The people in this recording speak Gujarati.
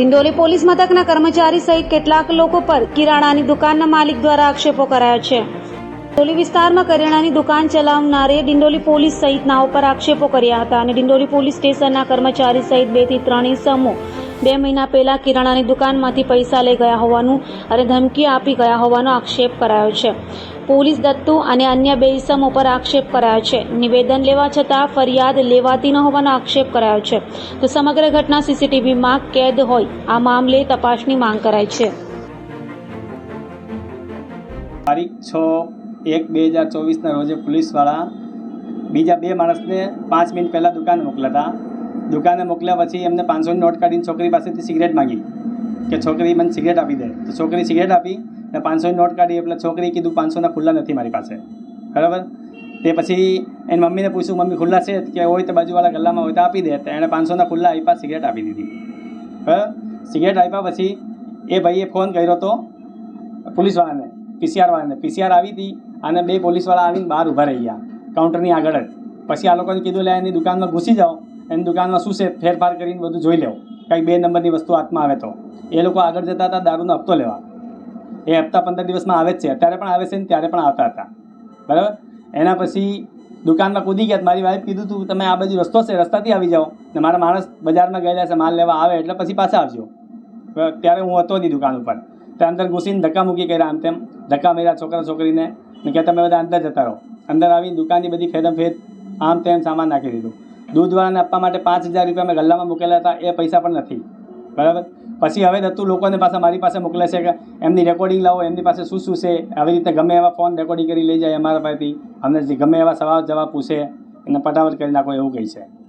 ડિંડોલી પોલીસ મથકના કર્મચારી સહિત કેટલાક લોકો પર કિરાણાની દુકાનના માલિક દ્વારા આક્ષેપો કરાયા છે. ડિંડોલી વિસ્તારમાં કરિયાણાની દુકાન ચલાવનારે ડિંડોલી પોલીસ સહિતના ઉપર આક્ષેપો કર્યા હતા અને ડિંડોલી પોલીસ સ્ટેશનના કર્મચારી સહિત બેથી ત્રણ ઇસમો બે મહિના પહેલા કિરાણાની દુકાનમાંથી પૈસા લઈ ગયા હોવાનું અને ધમકી આપી ગયા હોવાનો આક્ષેપ કરાયો છે. પોલીસ દત્તુ અને અન્ય બે ઇસમો પર આક્ષેપ કરાયો છે. નિવેદન લેવા છતાં ફરિયાદ લેવાતી ન હોવાનો આક્ષેપ કરાયો છે. તો સમગ્ર ઘટના સીસીટીવીમાં કેદ હોય, આ મામલે તપાસની માંગ કરાઈ છે. તારીખ છ એક બે હજાર ચોવીસના રોજે પોલીસવાળા બીજા બે માણસને પાંચ મિનિટ પહેલાં દુકાને મોકલ્યા હતા. દુકાને મોકલ્યા પછી એમને પાંચસોની નોટ કાઢીને છોકરી પાસેથી સિગરેટ માગી કે છોકરી મને સિગરેટ આપી દે. તો છોકરી સિગરેટ આપી ને પાંચસોની નોટ કાઢી એટલે છોકરી કીધું પાંચસોના ખુલ્લા નથી મારી પાસે. બરાબર? તે પછી એની મમ્મીને પૂછ્યું, મમ્મી, ખુલ્લા છે? કે હોય તો બાજુવાળા ગલ્લામાં હોય તો આપી દે. તો એણે પાંચસોના ખુલ્લા આપ્યા, સિગરેટ આપી દીધી. બરાબર? સિગરેટ આપ્યા પછી એ ભાઈએ ફોન કર્યો તો પોલીસવાળાને, પીસીઆરવાળાને. પીસીઆર આવી હતી અને બે પોલીસવાળા આવીને બહાર ઊભા રહી ગયા કાઉન્ટરની આગળ જ. પછી આ લોકોને કીધું, લે, એની દુકાનમાં ઘૂસી જાઓ. એની દુકાનમાં શું છે, ફેરફાર કરીને બધું જોઈ લેવું. કંઈક બે નંબરની વસ્તુ હાથમાં આવે તો. એ લોકો આગળ જતા હતા, દારૂનો હપ્તો લેવા. એ હપ્તા પંદર દિવસમાં આવે જ છે. અત્યારે પણ આવે છે ને ત્યારે પણ આવતા હતા. બરાબર? એના પછી દુકાનમાં કૂદી ગયા મારી વાઈફ કીધું તું, તમે આ બાજુ રસ્તો છે, રસ્તાથી આવી જાઓ. ને મારા માણસ બજારમાં ગયેલા છે, માલ લેવા આવે એટલે પછી પાછા આવજો. ત્યારે હું હતો નહીં દુકાન ઉપર. તે અંદર ઘૂસીને ધક્કા મૂકી કર્યા આમ તેમ. ધક્કા માર્યા છોકરા છોકરીને. મેં કે તમે બધા અંદર જતા રહો. અંદર આવી દુકાનની બધી ફેદમ ફેદ આમ તેમ સામાન નાખી દીધું. દૂધવાળાને આપવા માટે પાંચ હજાર રૂપિયા મેં ગલ્લામાં મૂકેલા હતા, એ પૈસા પણ નથી. બરાબર? પછી હવે દત્તુ લોકોને પાછા મારી પાસે મોકલે છે કે એમની રેકોર્ડિંગ લાવો, એમની પાસે શું શું છે, આવી રીતે ગમે એવા ફોન રેકોર્ડિંગ કરી લઈ જાય અમારા પાસેથી. અમને ગમે એવા સવાલ જવાબ પૂછે, એને પટાવટ કરી નાખો એવું કહે છે.